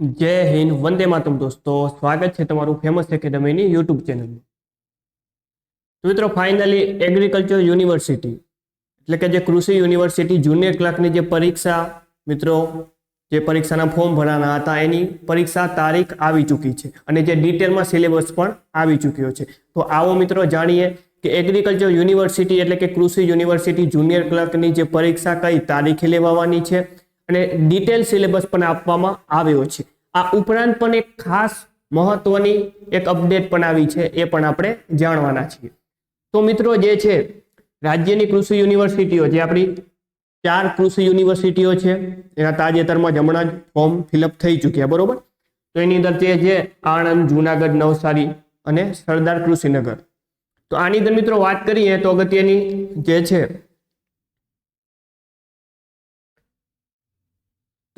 જય હિન્દ, વંદે માતમ દોસ્તો. સ્વાગત છે તમારું ફેમસ એકેડમીની યુટ્યુબ ચેનલમાં મિત્રો ફાઇનલી એગ્રીકલ્ચર યુનિવર્સિટી એટલે કે જે કૃષિ યુનિવર્સિટી જુનિયર ક્લાર્કની જે પરીક્ષા, મિત્રો, જે પરીક્ષાના ફોર્મ ભરવાના હતા, એની પરીક્ષા તારીખ આવી ચૂકી છે. અને જે ડિટેલમાં સિલેબસ પણ આવી ચૂક્યો છે. તો આવો મિત્રો જાણીએ કે એગ્રીકલ્ચર યુનિવર્સિટી એટલે કે કૃષિ યુનિવર્સિટી જુનિયર ક્લાર્કની જે પરીક્ષા કઈ તારીખે લેવાવાની છે? અને ડિટેલ સિલેબસ પણ આપવામાં આવ્યો છે. આ ઉપરાંત પણ એક ખાસ મહત્વની એક અપડેટ પણ આવી છે, એ પણ આપણે જાણવાના છીએ. તો મિત્રો જે છે, રાજ્યની કૃષિ યુનિવર્સિટીઓ જે આપણી ચાર કૃષિ યુનિવર્સિટીઓ છે, એના તાજેતરમાં જ હમણાં જ ફોર્મ ફિલઅપ થઈ ચૂક્યા, બરોબર? તો એની અંદર જે છે, આણંદ, જુનાગઢ, નવસારી અને સરદાર કૃષિનગર. તો આની અંદર મિત્રો વાત કરીએ તો અગત્યની જે છે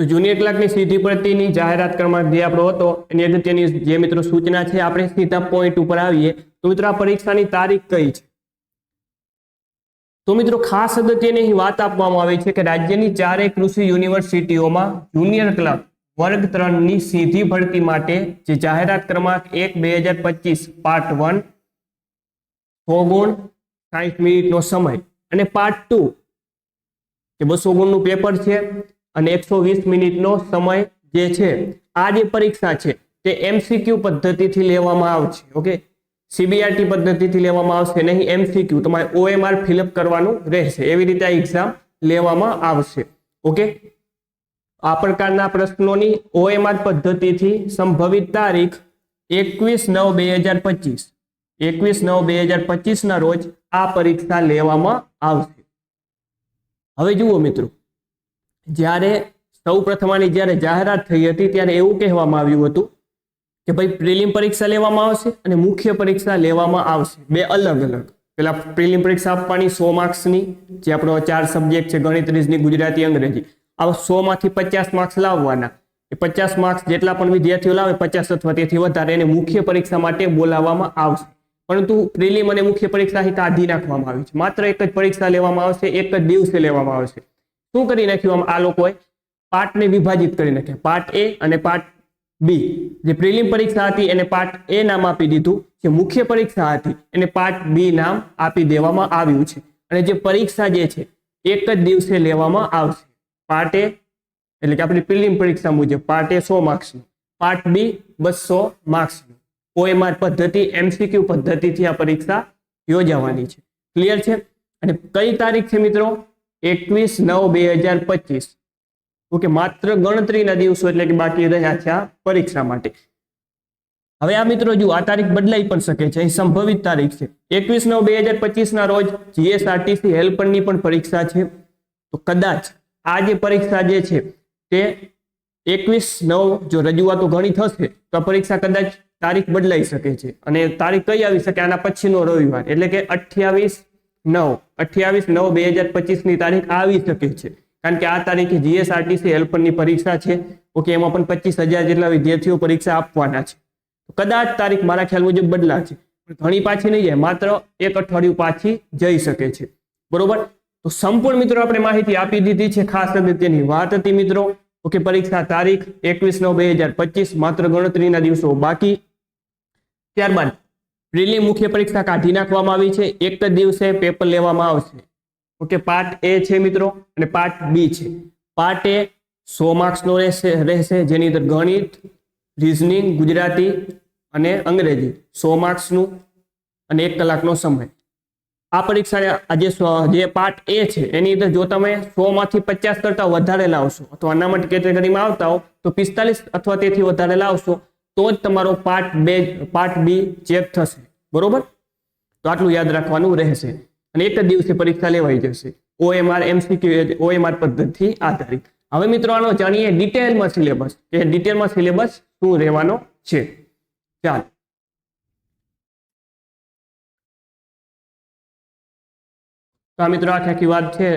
તો જુનિયર ક્લાર્કની સીધી ભરતીની જાહેરાત ક્રમાંક જે આપણો હતો, એની અગત્યની જે મિત્રો સૂચના છે, આપણે સીધા પોઈન્ટ ઉપર આવીએ. તો મિત્રો આ પરીક્ષાની તારીખ કઈ છે? તો મિત્રો ખાસ અગત્યની અહીં વાત આપવામાં આવી છે કે રાજ્યની ચારેય કૃષિ યુનિવર્સિટીઓમાં જુનિયર ક્લાર્ક વર્ગ ત્રણની સીધી ભરતી માટે જે જાહેરાત ક્રમાંક એક બે હજાર પચીસ પાર્ટ વન સો ગુણ સાઠ મિનિટનો સમય. અને પાર્ટ ટુ કે બસો ગુણનું પેપર છે અને એકસો વીસ મિનિટનો સમય જે છે, આ જે પરીક્ષા છે, તે એમસીક્યુ પદ્ધતિથી લેવામાં આવશે, ઓકે? સીબીઆરટી પદ્ધતિથી લેવામાં આવશે, નહીં એમસીક્યુ તમારે ઓએમઆર ફિલઅપ કરવાનું રહેશે. એવી રીતે આ એક્ઝામ લેવામાં આવશે, ઓકે? આ પ્રકારના પ્રશ્નોની ઓએમઆર પદ્ધતિથી સંભવિત તારીખ એકવીસ નવ બે હજાર પચીસ. એકવીસ નવ બે હજાર પચીસના રોજ આ પરીક્ષા લેવામાં આવશે. હવે જુઓ મિત્રો જ્યારે સૌ પ્રથમાની જ્યારે જાહેરાત થઈ હતી, ત્યારે એવું કહેવામાં આવ્યું હતું કે ભાઈ, પ્રિલિમ પરીક્ષા લેવામાં આવશે અને મુખ્ય પરીક્ષા લેવામાં આવશે. બે અલગ અલગ. પેલા પ્રિલિમ પરીક્ષા આપવાની સો માર્ક્સની, જે આપણો ચાર સબ્જેક્ટ છે ગણિત રીઝની ગુજરાતી, અંગ્રેજી. આ સો માંથી પચાસ માર્ક્સ લાવવાના. એ પચાસ માર્ક્સ જેટલા પણ વિદ્યાર્થીઓ લાવે, પચાસ અથવા તેથી વધારે એને મુખ્ય પરીક્ષા માટે બોલાવવામાં આવશે. પરંતુ પ્રિલિમ અને મુખ્ય પરીક્ષા અહીં કાઢી નાખવામાં આવી છે. માત્ર એક જ પરીક્ષા લેવામાં આવશે, એક જ દિવસે લેવામાં આવશે. શું કરી નાખ્યું આમ? આ લોકોએ પાર્ટને વિભાજિત કરી નાખ્યા. પાર્ટ એ અને પાર્ટ બી. જે પ્રિલિમ પરીક્ષા હતી એને પાર્ટ એ નામ આપી દીધું. જે મુખ્ય પરીક્ષા હતી એને પાર્ટ બી નામ આપી દેવામાં આવ્યું છે. અને જે પરીક્ષા જે છે, એક જ દિવસે લેવામાં આવશે. પાર્ટ એ, એટલે કે આપણી પ્રિલિમ પરીક્ષા મુજબ પાર્ટ એ સો માર્ક્સનું. પાર્ટ બી બસો માર્ક્સનું. ઓએમઆર પદ્ધતિ, એમસીક્યુ પદ્ધતિથી આ પરીક્ષા યોજાવાની છે. ક્લિયર છે? અને કઈ તારીખ છે મિત્રો? એકવીસ નવ બે હજાર પચીસ. ઓકે, માત્ર ગણતરીના દિવસો એટલે કે બાકી રહ્યા છે પરીક્ષા માટે. હવે આ મિત્રો જુઓ, આ તારીખ બદલાઈ પણ શકે છે, અહીં સંભવિત તારીખ છે. એકવીસ નવ બે હજાર પચીસ ના રોજ જીએસઆરટીસી હેલ્પરની પણ પરીક્ષા છે. તો કદાચ આ જે પરીક્ષા જે છે, તે એકવીસ નવ જો રજૂઆતો ઘણી થશે, તો પરીક્ષા કદાચ તારીખ બદલાઈ શકે છે. અને તારીખ કઈ આવી શકે? આના પછીનો રવિવાર. એટલે કે અઠ્યાવીસ નવ, અઠ્યાવીસ, નવ, બે હજાર પચીસની તારીખ આવી શકે છે. કારણ કે આ તારીખે જીએસઆરટીસી હેલ્પરની પરીક્ષા છે. ઓકે, એમાં પણ પચીસ હજાર જેટલા વિદ્યાર્થીઓ પરીક્ષા આપવાના છે. કદાચ તારીખ મારા ખ્યાલ મુજબ બદલાશે. પણ ઘણી પાછી નહીં જાય, માત્ર એક અઠવાડિયું પાછી જઈ શકે છે. બરોબર? તો સંપૂર્ણ મિત્રો આપણે માહિતી આપી દીધી છે ખાસ અગત્યની. વાત હતી મિત્રો, ઓકે, પરીક્ષા તારીખ એકવીસ નવ બે હજાર પચીસ, માત્ર ગણતરીના દિવસો બાકી. ત્યારબાદ પ્રિલિમ મુખ્ય પરીક્ષા કાઢી નાખવામાં આવી છે. એક જ દિવસે પેપર લેવામાં આવશે. ઓકે પાર્ટ એ છે મિત્રો અને પાર્ટ બી છે. પાર્ટ એ સો માર્ક્સનો રહેશે રહેશે, જેની અંદર ગણિત રિઝનિંગ ગુજરાતી અને અંગ્રેજી. સો માર્ક્સનું અને એક કલાકનો સમય. આ પરીક્ષા આજે જે પાર્ટ એ છે, એની અંદર જો તમે સો માંથી પચાસ કરતા વધારે લાવશો, અથવા અનામત કેટેગરીમાં આવતા હો, તો પિસ્તાલીસ અથવા તેથી વધારે લાવશો તો જ તમારો પાર્ટ બે પાર્ટ બી ચેક થશે. બરોબર? તો આટલું યાદ રાખવાનું રહેશે. અને એક જ દિવસે પરીક્ષા લેવાઈ જશે. ઓએમઆર એમસીક્યુ ઓએમઆર પદ્ધતિ આધારિત. હવે મિત્રો આનો જાણીએ ડિટેલમાં સિલેબસ કે ડિટેલમાં સિલેબસ શું રહેવાનો છે? ચાલો. તો આ મિત્રો આખી આખી વાત છે.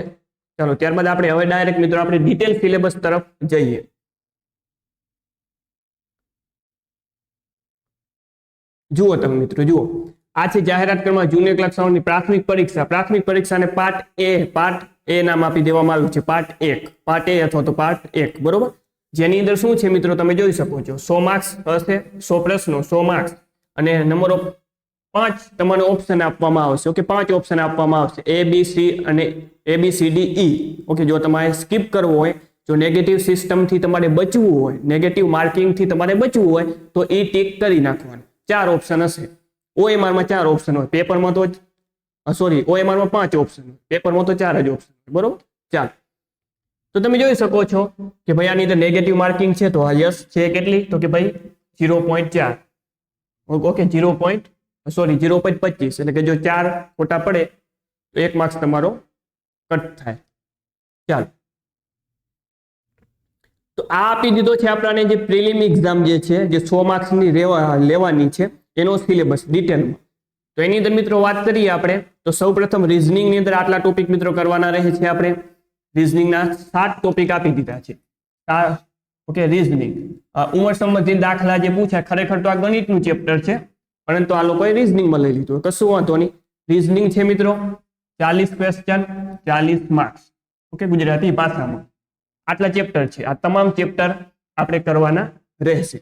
ચાલો, ત્યારબાદ આપણે હવે ડાયરેક્ટ મિત્રો આપણે ડિટેલ સિલેબસ તરફ જઈએ. જુઓ તમે મિત્રો, જુઓ. આ છે જાહેરાત કરવામાં જુનિયર ક્લાસની પ્રાથમિક પરીક્ષા. પ્રાથમિક પરીક્ષાને પાર્ટ એ પાર્ટ એ નામ આપી દેવામાં આવ્યું છે. પાર્ટ એક. પાર્ટ એ અથવા તો પાર્ટ એક. બરોબર? જેની અંદર શું છે મિત્રો તમે જોઈ શકો છો. સો માર્ક્સ હશે, સો પ્રશ્નો, સો માર્ક્સ અને નંબર ઓફ પાંચ તમારે ઓપ્શન આપવામાં આવશે. ઓકે પાંચ ઓપ્શન આપવામાં આવશે. એ બી સી અને A B C D E okay જો તમારે સ્કીપ કરવો હોય, જો નેગેટિવ સિસ્ટમથી તમારે બચવું હોય નેગેટિવ માર્કિંગથી તમારે બચવું હોય, તો એ ટીક કરી નાખવાનું. ચાર ઓપ્શન હશે. ઓએમઆરમાં ચાર ઓપ્શન હોય. પેપરમાં તો સોરી ઓએમઆરમાં પાંચ ઓપ્શન હોય. પેપરમાં તો ચાર જ ઓપ્શન હોય. બરોબર? ચાર તો તમે જોઈ શકો છો કે ભાઈ આની અંદર નેગેટિવ માર્કિંગ છે તો યસ છે કેટલી? તો કે ભાઈ ઝીરો પોઈન્ટ ચાર. Okay zero point sorry zero point પચીસ. એટલે કે જો ચાર ખોટા પડે, તો એક માર્ક્સ તમારો કટ થાય. ચાલો. તો આ આપી દીધો છે આપણાને જે પ્રિલિમ એક્ઝામ જે છે, જે સો માર્ક્સની લેવાની છે, એનો સિલેબસ ડિટેલમાં તો એની અંદર મિત્રો વાત કરીએ આપણે, તો સૌપ્રથમ રીઝનિંગની અંદર આટલા ટોપિક મિત્રો કરવાના રહે છે આપણે. રિઝનિંગના સાત ટોપિક આપી દીધા છે. ઓકે રિઝનિંગ ઉંમર સંબંધિત દાખલા જે પૂછ્યા, ખરેખર તો આ ગણિતનું ચેપ્ટર છે, પરંતુ આ લોકોએ રિઝનિંગમાં લઈ લીધું કશું વાંધો નહીં. રીઝનિંગ છે મિત્રો, ચાલીસ ક્વેશ્ચન ચાલીસ માર્ક્સ ઓકે ગુજરાતી ભાષામાં. આટલા ચેપ્ટર છે. આ તમામ ચેપ્ટર આપણે કરવાના રહેશે.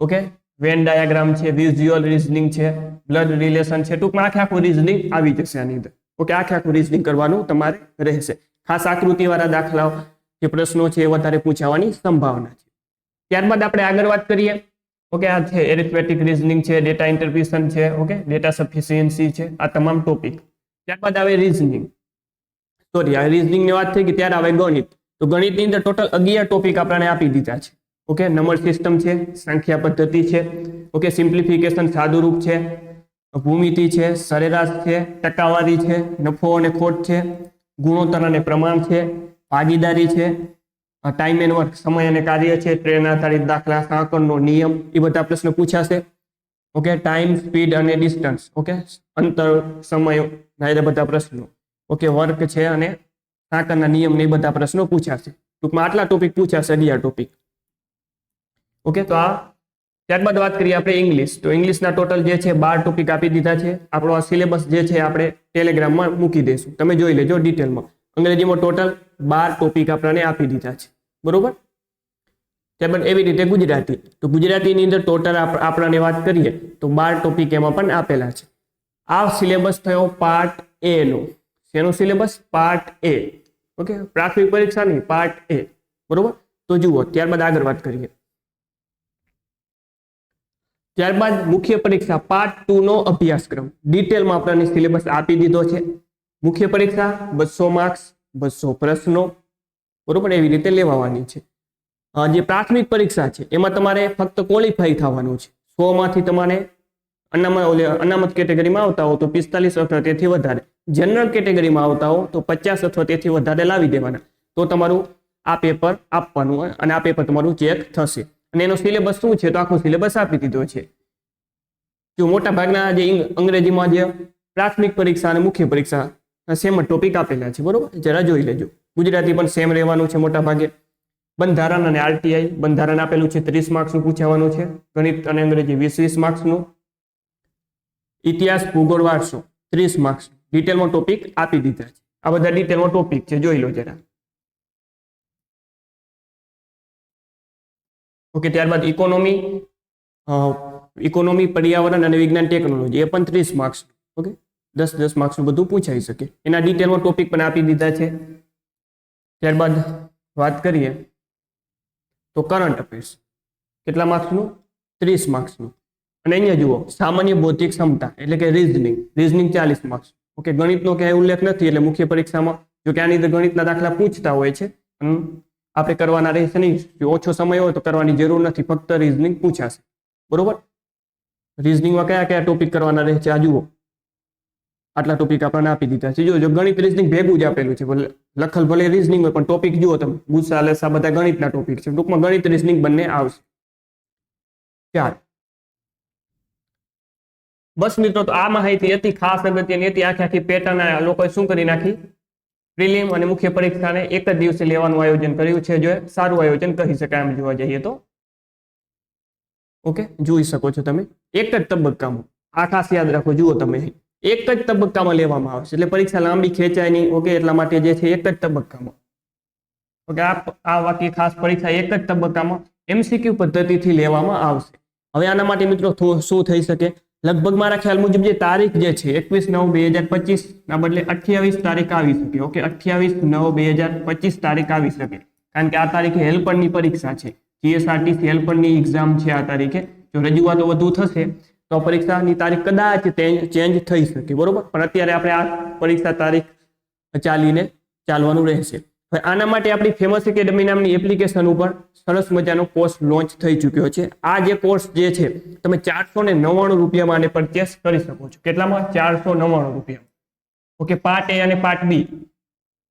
ઓકે વેન ડાયાગ્રામ છે વિઝ્યુઅલ રીઝનિંગ છે બ્લડ રિલેશન છે. ટૂંકમાં આખે આખું રીઝનિંગ આવી જશે આની અંદર. ઓકે આખે આખું રીઝનિંગ કરવાનું તમારે રહેશે. ખાસ આકૃતિવાળા દાખલાઓ જે પ્રશ્નો છે એ વધારે પૂછાવાની સંભાવના છે. ત્યારબાદ આપણે આગળ વાત કરીએ. ઓકે આ છે એરિથમેટિક રીઝનિંગ છે ડેટા ઇન્ટરપ્રિશન છે. ઓકે ડેટા સફિશિયન્સી છે. આ તમામ ટોપિક ત્યારબાદ આવે રીઝનિંગ સોરી આ રીઝનિંગની વાત થઈ કે ત્યારે આવે ગણિત. તો ગણિતની અંદર ટોટલ અગિયાર ટોપિક આપણને આપી દીધા છે. ઓકે નંબર સિસ્ટમ છે, સંખ્યા પદ્ધતિ છે ઓકે સિમ્પ્લિફિકેશન સાદુરૂપ છે, ભૂમિતિ છે, સરેરાશ છે, ટકાવારી છે, નફો અને ખોટ છે, ગુણોત્તર અને પ્રમાણ છે, ભાગીદારી છે ટાઈમ એન્ડ વર્ક સમય અને કાર્ય છે ટ્રેન આધારિત દાખલા, સાંકળનો નિયમ, એ બધા પ્રશ્નો પૂછાશે. ઓકે ટાઈમ સ્પીડ અને ડિસ્ટન્સ ઓકે અંતર, સમય ના બધા પ્રશ્નો. ઓકે વર્ક છે અને સાંકળના નિયમ ને બધા પ્રશ્નો પૂછાશે. ટૂંકમાં આટલા ટોપિક પૂછાશે અગિયાર ટોપિક ઓકે તો આ ત્યારબાદ વાત કરીએ આપણે ઇંગ્લિશ તો ઇંગ્લિશના ટોટલ જે છે, બાર ટોપિક આપી દીધા છે. આપણો આ સિલેબસ જે છે, આપણે ટેલિગ્રામમાં મૂકી દઈશું. તમે જોઈ લેજો ડિટેલમાં અંગ્રેજીમાં ટોટલ બાર ટોપિક આપણને આપી દીધા છે. બરોબર? ત્યારબાદ એવી રીતે ગુજરાતી. તો ગુજરાતીની અંદર ટોટલ આપણને વાત કરીએ, તો બાર ટોપિક એમાં પણ આપેલા છે. આ સિલેબસ થયો પાર્ટ એ નો. શેનો સિલેબસ પાર્ટ એ ઓકે પ્રાથમિક પરીક્ષાની પાર્ટ એ બરોબર? તો જુઓ, ત્યારબાદ આગળ વાત કરીએ. ત્યારબાદ મુખ્ય પરીક્ષા પાર્ટ ટુ નો અભ્યાસક્રમ. ડિટેલમાં આપણને સિલેબસ આપી દીધો છે. મુખ્ય પરીક્ષા, બસો માર્ક્સ બસો પ્રશ્નો. બરોબર? એવી રીતે લેવાની છે. જે પ્રાથમિક પરીક્ષા છે, એમાં તમારે ફક્ત ક્વોલિફાઈ થવાનું છે. સો માંથી તમારે અનામત અનામત કેટેગરીમાં આવતા હો તો પિસ્તાલીસ અથવા તેથી વધારે. જનરલ કેટેગરીમાં આવતા હો, તો પચાસ અથવા તેથી વધારે લાવી દેવાના. તો તમારું આ પેપર આપવાનું હોય અને આ પેપર તમારું ચેક થશે. અને એનો સિલેબસ શું છે? તો આખો સિલેબસ આપી દીધો છે. જો મોટા ભાગના જે અંગ્રેજીમાં જે પ્રાથમિક પરીક્ષા અને મુખ્ય પરીક્ષા સેમ ટોપિક આપેલા છે, બરોબર? જરા જોઈ લેજો. ગુજરાતી પણ સેમ રહેવાનું છે મોટા ભાગે. બંધારણ અને આરટીઆઈ બંધારણ આપેલું છે, ત્રીસ માર્ક્સનું પૂછાવાનું છે, ગણિત અને અંગ્રેજી વીસ વીસ માર્ક્સનું ઇતિહાસ ભૂગોળ વારસો, ત્રીસ માર્ક્સ ડિટેલમાં ટોપિક આપી દીધા છે. આ બધા ડિટેલમાં ટોપિક છે, જોઈ લો જરા. ઓકે ત્યારબાદ ઇકોનોમી ઇકોનોમી પર્યાવરણ અને વિજ્ઞાન ટેકનોલોજી એ પણ ત્રીસ માર્ક્સ ઓકે દસ દસ માર્ક્સનું બધું પૂછાઈ શકે. એના ડિટેલમાં ટોપિક પણ આપી દીધા છે. ત્યારબાદ વાત કરીએ તો કરંટ અફેર્સ કેટલા માર્ક્સનું ત્રીસ માર્ક્સનું અને અહીંયા જુઓ, સામાન્ય બૌદ્ધિક ક્ષમતા, એટલે કે રીઝનિંગ રીઝનિંગ ચાલીસ માર્ક્સ ઓકે, ગણિતનો ક્યાંય ઉલ્લેખ નથી એટલે મુખ્ય પરીક્ષામાં જો કે આની અંદર ગણિતના દાખલા પૂછતા હોય છે આપણે કરવાના રહેશે નહીં. જો ઓછો સમય હોય તો કરવાની જરૂર નથી, ફક્ત રીઝનિંગ પૂછાશે. બરોબર? રીઝનિંગમાં કયા કયા ટોપિક કરવાના રહે છે આ જુઓ. આટલા ટોપિક આપણને આપી દીધા છે. જો ગણિત રીઝનિંગ ભેગું જ આપેલું છે, ભલે લખલ ભલે રીઝનિંગ હોય, પણ ટોપિક જુઓ તમે. ગુસ્સા લેસા બધા ગણિતના ટોપિક છે. ટૂંકમાં ગણિત રીઝનિંગ બંને આવશે. ચાર બસ મિત્રો, તો આ માહિતી હતી. ખાસ અગત્યની હતી. આખી આખી પેટર્ન લોકોએ શું કરી નાખી? પ્રિલિમ અને મુખ્ય પરીક્ષાને એક જ દિવસે લેવાનું આયોજન કર્યું છે. જો સારું આયોજન કહી શકાય એમ જોવા જઈએ તો. ઓકે, જોઈ શકો છો તમે. એક જ તબક્કામાં. આ ખાસ યાદ રાખો, જુઓ તમે એક જ તબક્કામાં લેવામાં આવશે એટલે પરીક્ષા લાંબી ખેંચાય નહીં. ઓકે, એટલા માટે જે છે એક જ તબક્કામાં. ઓકે, આ આ વાક્ય ખાસ પરીક્ષા એક જ તબક્કામાં એમસીક્યુ પદ્ધતિથી લેવામાં આવશે. હવે આના માટે મિત્રો શું થઈ શકે? લગભગ મારા ખ્યાલ મુજબ જે તારીખ જે છે, એકવીસ નવ બે હજાર પચીસ, ના બદલે અઠ્યાવીસ તારીખ આવી શકે. ઓકે, અઠ્યાવીસ નવ બે હજાર પચીસ તારીખ આવી શકે. કારણ કે આ તારીખે હેલ્પરની પરીક્ષા છે. જીએસઆરટીસી હેલ્પરની એક્ઝામ છે આ તારીખે. જો રજૂઆતો વધુ થશે, તો પરીક્ષાની તારીખ કદાચ ચેન્જ થઈ શકે. બરોબર? પણ અત્યારે આપણે આ પરીક્ષા તારીખ ચાલીને ચાલવાનું રહેશે. આના માટે આપણી ફેમસ એકેડમી નામની એપ્લિકેશન ઉપર સરસ મજાનો કોર્સ લોન્ચ થઈ ચૂક્યો છે. આ જે કોર્સ જે છે, તમે ચારસો ને નવ્વાણું રૂપિયામાં આને પરચેસ કરી શકો છો. કેટલામાં? ચારસો નવ્વાણું રૂપિયા. ઓકે પાર્ટ એ અને પાર્ટ બી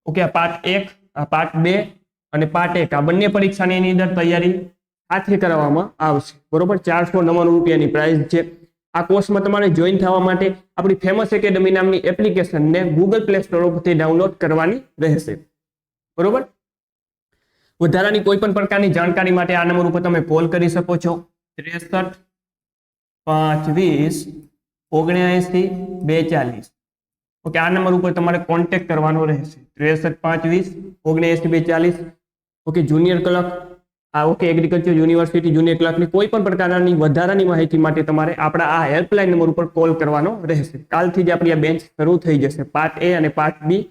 ઓકે, આ પાર્ટ એક, આ પાર્ટ બે અને પાર્ટ એક. આ બંને પરીક્ષાની એની અંદર તૈયારી સાથે કરાવવામાં આવશે. બરોબર? ચારસો નવ્વાણું રૂપિયાની પ્રાઇસ છે. આ કોર્સમાં તમારે જોઈન થવા માટે આપણી ફેમસ એકેડમી નામની એપ્લિકેશનને ગૂગલ પ્લે સ્ટોર ઉપરથી ડાઉનલોડ કરવાની રહેશે. બરોબર? વધારાની કોઈ પણ પ્રકારની જાણકારી માટે આ નંબર ઉપર તમે કોલ કરી શકો છો. ત્રેસઠ, પાંચ, વીસ ઓગણ્યાએંસી બે ચાલીસ ઓકે, આ નંબર ઉપર તમારે કોન્ટેક્ટ કરવાનો રહેશે. ત્રેસઠ, પાંચ, વીસ ઓગણ્યાએંસી બે ચાલીસ ઓકે જુનિયર ક્લર્ક આ ઓકે એગ્રીકલ્ચર યુનિવર્સિટી જુનિયર ક્લર્કની કોઈ પણ પ્રકારની વધારાની માહિતી માટે તમારે આપણા આ હેલ્પલાઇન નંબર ઉપર કોલ કરવાનો રહેશે. કાલથી જ આપણી આ બેન્ચ શરૂ થઈ જશે. પાર્ટ એ અને પાર્ટ બી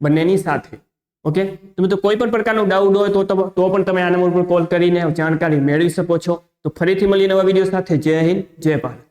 બંનેની સાથે. ઓકે? તો કોઈ પણ પ્રકારનો ડાઉટ હોય તો તો પણ તમે આ નંબર પર કોલ કરીને જાણકારી મેળવી શકો છો. તો ફરીથી મળીએ નવા વીડિયો સાથે. જય હિન્દ, જય ભારત.